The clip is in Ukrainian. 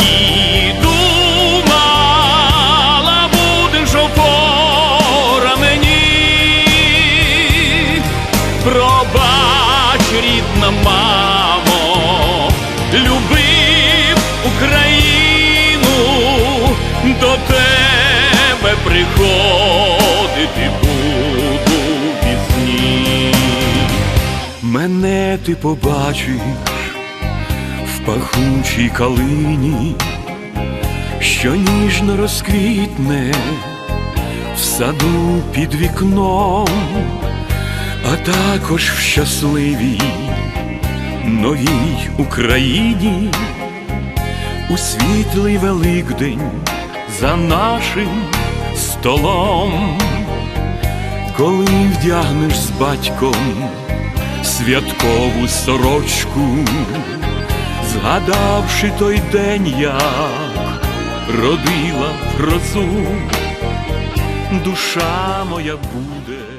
і думала, будеш опора мені. Пробач, рідна мамо, любив Україну, до тебе приходити буду пізні. Мене ти побачиш в пахучій калині, що ніжно розквітне в саду під вікном а також в щасливій новій Україні, у світлий Великдень за нашим столом, коли вдягнеш з батьком святкову сорочку, згадавши той день, як родила в грозу, душа моя буде